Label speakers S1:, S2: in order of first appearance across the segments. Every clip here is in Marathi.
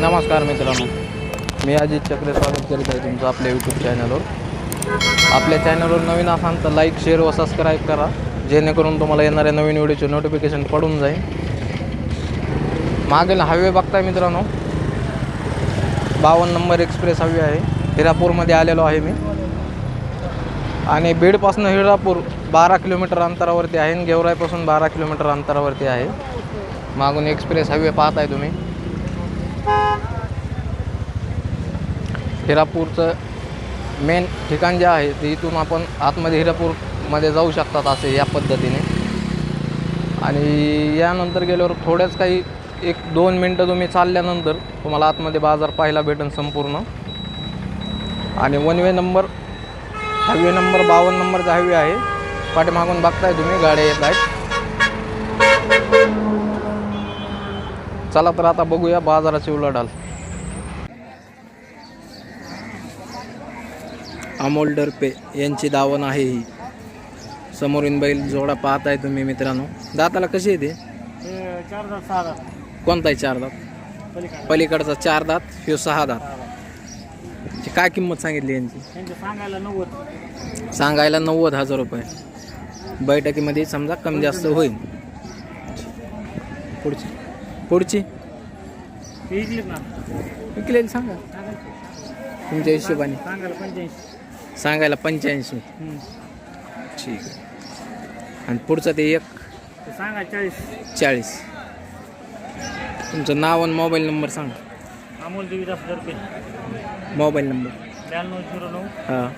S1: नमस्कार मित्रांनो. मी अजित चक्रे स्वागत करीत आहे तुमचं आपल्या यूट्यूब चॅनलवर आपल्या चॅनलवर नवीन असाल तर लाईक शेअर व सबस्क्राईब करा. जेणेकरून तुम्हाला येणाऱ्या नवीन व्हिडिओचे नोटिफिकेशन पडून जाईल. मागील हायवे बघताय मित्रांनो. बावन्न नंबर एक्सप्रेस हायवे आहे. हिरापूरमध्ये आलेलो आहे मी. आणि बीडपासून हिरापूर बारा किलोमीटर अंतरावरती आहे आणि गेवराईपासून बारा किलोमीटर अंतरावरती आहे. मागून एक्सप्रेस हायवे पाहत आहे तुम्ही. हिरापूरचं मेन ठिकाण जे आहे ते इथून आपण आतमध्ये हिरापूरमध्ये जाऊ शकतात असे या पद्धतीने. आणि यानंतर गेल्यावर थोड्याच काही एक दोन मिनटं तुम्ही चालल्यानंतर तुम्हाला आतमध्ये बाजार पाहायला भेटेल संपूर्ण. आणि one way number highway number बावन्न नंबरचा हायवे आहे पाठीमागून बघताय तुम्ही गाड्या येत आहेत. चला तर आता बघूया बाजाराची उलाढाल. अमोल डरपे यांची दावण आहे ही. समोरील बैल जोडा पाहत आहे तुम्ही मित्रांनो. दाताला कशी येते
S2: चार दात सहा दात.
S1: कोणता आहे चार दात?
S2: पलीकडे
S1: पलीकडचा चार दात ह्यो सहा दात. ची काय किंमत सांगितली यांची?
S2: सांगायला नव्वद.
S1: सांगायला नव्वद हजार रुपये. बैठकीमध्ये समजा कमी जास्त होईल. पुढची. पुढची? विकलेली सांगा. तुमच्या हिशोबाने.
S2: सांगायला पंच्याऐंशी.
S1: ठीक. आहे आणि पुढचं ते एक.
S2: ते सांगा चाळीस.
S1: चाळीस. तुमचं नाव आणि मोबाईल नंबर सांगा.
S2: Amol Devidas Darpe
S1: mobile number.
S2: त्र्याण्णव झिरो नऊ.
S1: हां.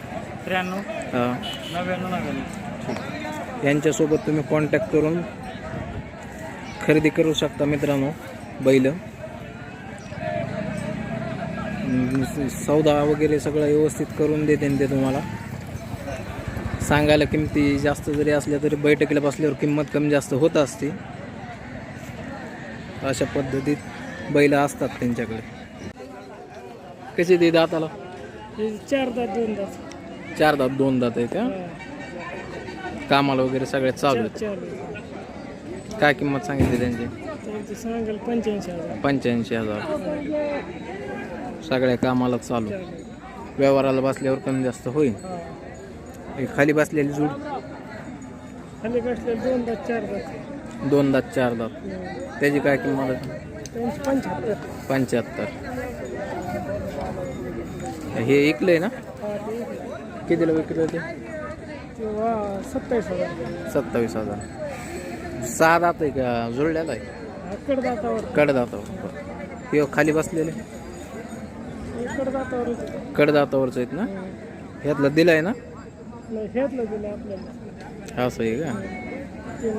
S2: त्र्याण्णव.
S1: हां.
S2: नव्याण्णव नव्याण्णव.
S1: यांच्यासोबत तुम्ही कॉन्टॅक्ट करून खरेदी करू शकता मित्रांनो बैल. सौदा वगैरे सगळं व्यवस्थित करून देते ते तुम्हाला. सांगायला किमती जास्त जरी असल्या तरी बैठकीला बसल्यावर किंमत कमी जास्त होत असते. अशा पद्धतीत बैल असतात त्यांच्याकडे. कशी दे दाताला?
S2: चार दात दोन दात.
S1: चार दात दोन दात आहे त्या कामाला वगैरे सगळे चालू आहेत. काय किंमत सांगितली त्यांची?
S2: सांगायला पंच्याऐंशी हजार.
S1: पंच्याऐंशी हजार. सगळ्या कामाला चालू. व्यवहाराला बसल्यावर कमी जास्त होईल. हे. खाली बसलेली जुड.
S2: खाली बसले दोन दात चार दात
S1: दोन दात चार दात त्याची काय किंमत आहे?
S2: पंच्याहत्तर.
S1: पंच्याहत्तर. हे ऐकलंय ना? कितीला विकलं ते
S2: सत्तावीस हजार.
S1: सत्तावीस हजार. सहा दात आहे का? जुळल्याला आहे?
S2: इकड दातावर
S1: कडदातावर. हे खाली बसलेले?
S2: इकड दातावर
S1: कडदातावरच आहेत ना? ह्यातलं दिलं आहे ना?
S2: नाही दिलं आपल्याला.
S1: असं आहे का?
S2: ते.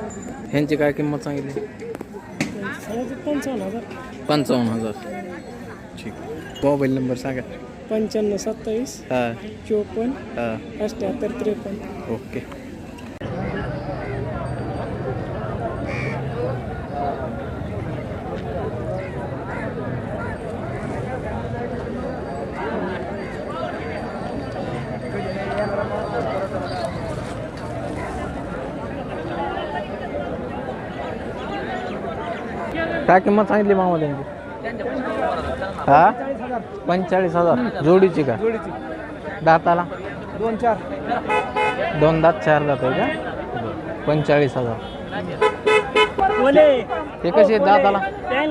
S1: ह्यांची काय किंमत सांगितली?
S2: सांगायचे पंचावन्न हजार.
S1: पंचावन्न हजार. ठीक. मोबाईल नंबर सांगा.
S2: पंच्याण्णव सत्तावीस
S1: हां.
S2: चोपन्न
S1: हां.
S2: अठ्ठ्याहत्तर त्रेपन्न.
S1: ओके. काय किंमत सांगितली मामा त्यांची? हा? पंचेचाळीस हजार. जोडीची का? दाताला?
S2: दोन चार
S1: दोन दात चार दात आहे का? पंचेचाळीस हजार.
S2: बोले
S1: ते कसे दाताला?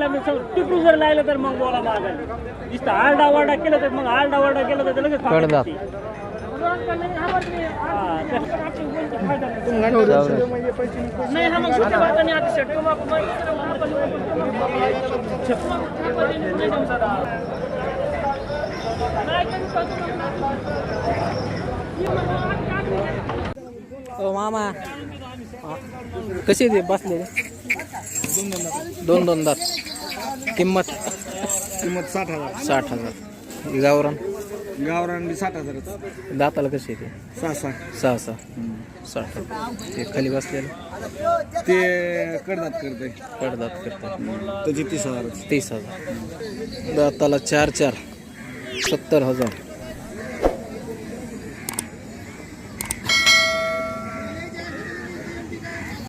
S2: मी सगळं टिपू जर लागलं तर मग बोला मागायला नुसतं आरडा वारडा केलं तर मग आरडा वारडा केलं तर ते लगेच
S1: कडदात.
S2: जाते. हा, ते-
S1: जाऊ
S2: नाही हा? मग सुट्टी वाटाणे आता शेट तुम्हाला
S1: ओ मामा कसे ते बसलेले? दोन दोन दात किंमत?
S2: किंमत साठ हजार.
S1: साठ हजार. गावरान
S2: गावरान साठ हजार
S1: दाताला कसे ते?
S2: सहा सहा.
S1: सहा सहा. साठ ते खाली बसलेले?
S2: ते कडदात करते
S1: कडदात करतात
S2: त्याची तीस हजार
S1: तीस हजार. दाताला चार चार. सत्तर हजार.